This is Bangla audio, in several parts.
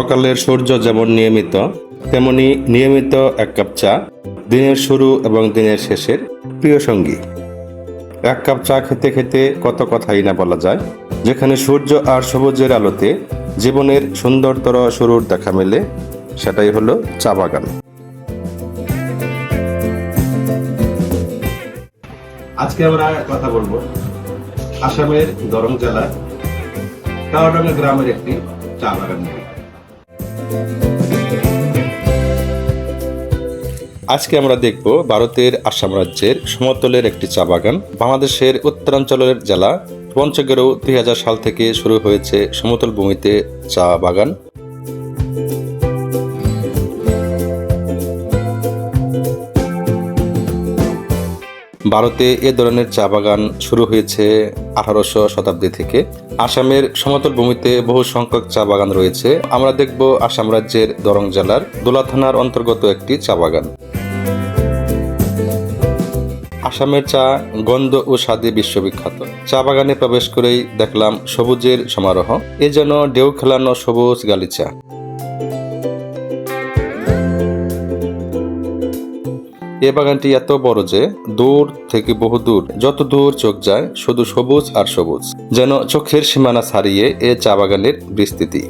সকালের সূর্য যেমন নিয়মিত, তেমনি নিয়মিত এক কাপ চা, দিনের শুরু এবং দিনের শেষের প্রিয় সঙ্গী। এক কাপ চা খেতে খেতে কত কথাই না বলা যায়, যেখানে সূর্য আর সবুজের আলোতে জীবনের সুন্দরতর শুরুর দেখা মেলে, সেটাই হলো চা বাগান। আজকে আমরা কথা বলব। আসামের দরং জেলার টাওয়াডাঙ্গা গ্রামের একটি চা বাগান নিয়ে। আজকে আমরা দেখব ভারতের আসাম রাজ্যের সমতলের একটি চা বাগান। বাংলাদেশের উত্তরাঞ্চলের জেলা। পঞ্চগড়েও দুই হাজার সাল থেকে শুরু হয়েছে সমতল ভূমিতে চা বাগান। ভারতে এ ধরনের চা বাগান শুরু হয়েছে আঠারোশো শতাব্দী থেকে আসামের সমতল ভূমিতে বহু সংখ্যক চা বাগান রয়েছে। আমরা দেখব আসাম রাজ্যের দরং জেলার দোলা থানার অন্তর্গত একটি চা বাগান। আসামের চা গন্ধ ও স্বাদে বিশ্ববিখ্যাত। চা বাগানে প্রবেশ করেই দেখলাম সবুজের সমারোহ। এ যেন ঢেউ খেলানো সবুজ গালিচা। এ বাগানটি এত বড় যে দূর থেকে বহু দূর, যত দূর চোখ যায়, শুধু সবুজ আর সবুজ, যেন চোখের সীমানা ছাড়িয়ে এ চা বাগানের বিস্তৃতি।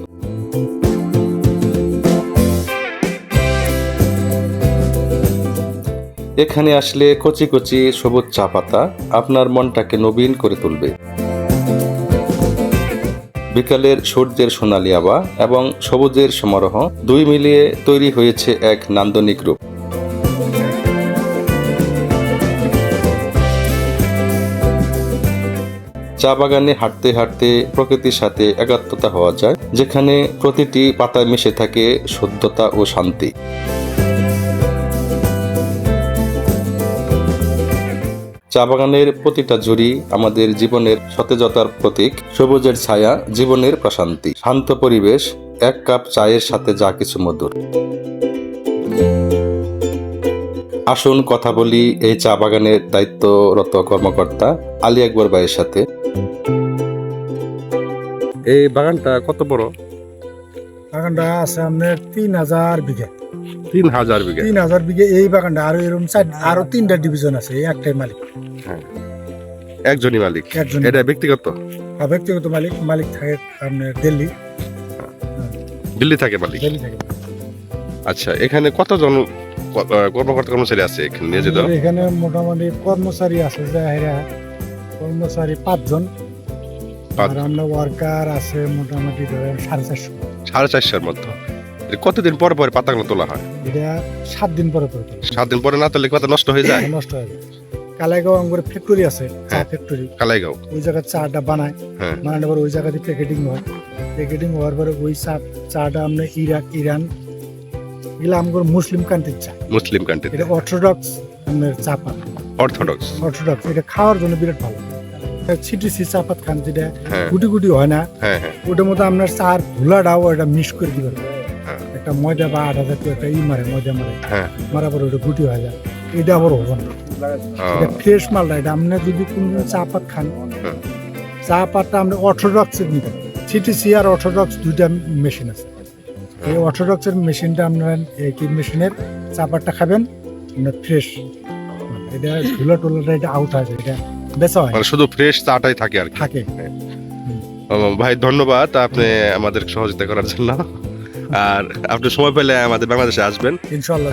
এখানে আসলে কচি কচি সবুজ চা পাতা আপনার মনটাকে নবীন করে তুলবে। বিকালের সূর্যের সোনালি আবা এবং সবুজের সমারোহ দুই মিলিয়ে তৈরি হয়েছে এক নান্দনিক রূপ। চা বাগানে হাঁটতে হাঁটতে প্রকৃতির সাথে একাত্মতা হওয়া যায়, যেখানে প্রতিটি পাতায় মিশে থাকে শুদ্ধতা ও শান্তি। চা বাগানের প্রতিটা জুড়ি আমাদের জীবনের সতেজতার প্রতীক, সবুজের ছায়া জীবনের প্রশান্তি। শান্ত পরিবেশ, এক কাপ চায়ের সাথে যা কিছু মধুর। আসুন কথা বলি এই চা বাগানের দায়িত্বরত কর্মকর্তা আলী আকবর ভাইয়ের সাথে। এই বাগানটা কত বড়? বাগানটা আছে আপনার তিন হাজার বিঘা। তিন হাজার বিঘা? তিন হাজার বিঘা এই বাগানটা আরও এরকম চার আরও তিনটা ডিভিশন আছে এই একটাই মালিক। একজনই মালিক? একজন এটা ব্যক্তিগত? ব্যক্তিগত মালিক মালিক থাকে আপনার দিল্লি। দিল্লি থাকে মালিক? দিল্লি থাকে। আচ্ছা এখানে কতজন কর্মকর্তা কর্মচারী আছে এখানে নিয়োজিত এখানে মোটামুটি কর্মচারী আছে যে এরা কর্মচারী পাঁচজন। পাঁচ- আর আমরা ওয়ার্কার আছে মোটামুটি ধরেন সাড়ে চারশো। সাড়ে চারশোর এটা কতদিন পরে পরে পাতাগুলো তোলা হয়? এটা সাত দিন পরে পরে সাত দিন পরে না তোলে পাতা নষ্ট হয়ে যায়? নষ্ট হয়ে যায়। কালাইগাঁও আঙ্গুরে ফ্যাক্টরি আছে চা হ্যাঁ। ফ্যাক্টরি কালাইগাঁও। ওই জায়গায় চাটা বানায়। হ্যাঁ। বানানোর পর ওই জায়গাতে প্যাকেটিং হয়। প্যাকেটিং হওয়ার পরে ওই চা চাটা আমরা ইরাক ইরান এগুলো আমার মুসলিম কান্ট্রির চা। মুসলিম কান্ট্রি এটা অর্থোডক্স চা পাত অর্থোডক্স অর্থোডক্স এটা খাওয়ার জন্য বিরাট ভালো। ছিটিসি চা পাত খান যেটা হ্যাঁ। গুটি গুটি হয় না। হ্যাঁ হ্যাঁ। ওটার মধ্যে আপনার চার ধুলাটাও এটা মিক্স করে দিবেন। একটা ময়দা বা আটা জাতীয় একটা ই মারে ময়দা মারে। মারার পরে ওটা গুটি হয়ে যায়। এটা আবার হব না এটা ফ্রেশ মালটা এটা আপনি যদি কোনদিন চা পাত খান চা পাতটা আপনি অর্থোডক্সের নিবেন। সিটিসি আর অর্থোডক্স দুইটা মেশিন আছে। এই অর্থোডক্সের মেশিনটা আপনার এই কি মেশিনের চা পাতটা খাবেন আপনার ফ্রেশ এটা ধুলা টুলাটা এটা আউট আছে এটা বেচা হয়। মানে শুধু ফ্রেশ চাটাই থাকে আর কি। থাকে। ভাই ধন্যবাদ। আপনি আমাদের সহযোগিতা করার জন্য। আর আপনি সময় পেলে আমাদের বাংলাদেশে আসবেন। ইনশাল্লাহ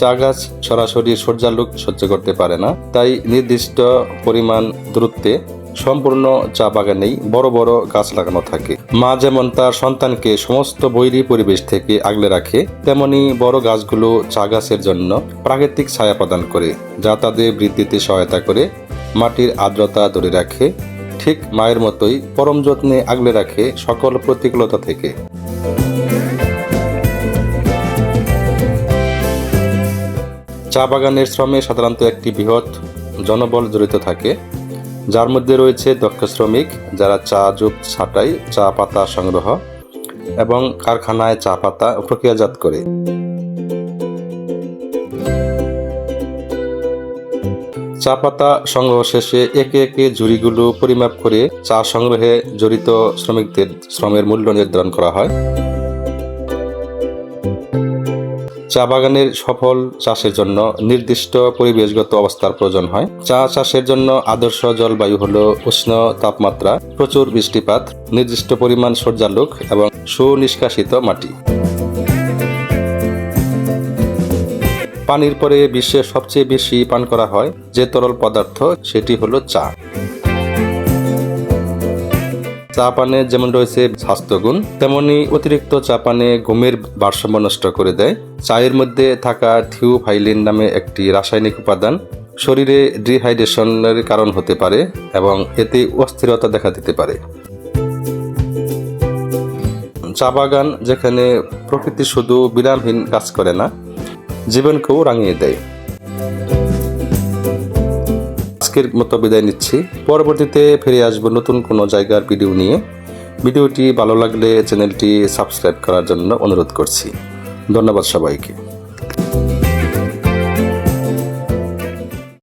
চা গাছ সরাসরি সূর্যালোক সহ্য করতে পারে না। তাই নির্দিষ্ট পরিমাণ দূরত্বে সম্পূর্ণ চা বাগানেই বড় বড় গাছ লাগানো থাকে। মা যেমন তার সন্তানকে সমস্ত বৈরী পরিবেশ থেকে আগলে রাখে, তেমনি বড় গাছগুলো চা গাছের জন্য প্রাকৃতিক ছায়া প্রদান করে, যা তাদের বৃদ্ধিতে সহায়তা করে, মাটির আর্দ্রতা ধরে রাখে, ঠিক মায়ের মতোই পরম যত্নে আগলে রাখে সকল প্রতিকূলতা থেকে। চা বাগানের শ্রমে সাধারণত একটি বৃহৎ জনবল জড়িত থাকে। যার মধ্যে রয়েছে দক্ষ শ্রমিক, যারা চা যুগ ছাঁটাই, চা পাতা সংগ্রহ এবং কারখানায় চা পাতা প্রক্রিয়াজাত করে। চা পাতা সংগ্রহ শেষে একে একে জুড়িগুলো পরিমাপ করে চা সংগ্রহে জড়িত শ্রমিকদের শ্রমের মূল্য নির্ধারণ করা হয়। চা বাগানের সফল চাষের জন্য নির্দিষ্ট পরিবেশগত অবস্থার প্রয়োজন হয়। চা চাষের জন্য আদর্শ জলবায়ু হল উষ্ণ তাপমাত্রা, প্রচুর বৃষ্টিপাত, নির্দিষ্ট পরিমাণ সূর্যালোক এবং সুনিষ্কাশিত মাটি। পানির পরে বিশ্বে সবচেয়ে বেশি পান করা হয় যে তরল পদার্থ, সেটি হলো চা। চা পানে যেমন রয়েছে স্বাস্থ্যগুণ, তেমনি অতিরিক্ত চা পানে ঘুমের ভারসাম্য নষ্ট করে দেয়। চায়ের মধ্যে থাকা থিওফাইলিন নামে একটি রাসায়নিক উপাদান শরীরে ডিহাইড্রেশনের কারণ হতে পারে এবং এতে অস্থিরতা দেখা দিতে পারে। চা বাগান যেখানে প্রকৃতি শুধু বিরামহীন কাজ করে না, জীবনকেও রাঙিয়ে দেয়। আজকের মতো বিদায় নিচ্ছি। পরবর্তীতে ফিরে আসব নতুন কোনো জায়গার ভিডিও নিয়ে। ভিডিওটি ভালো লাগলে চ্যানেলটি সাবস্ক্রাইব করার জন্য অনুরোধ করছি। ধন্যবাদ সবাইকে।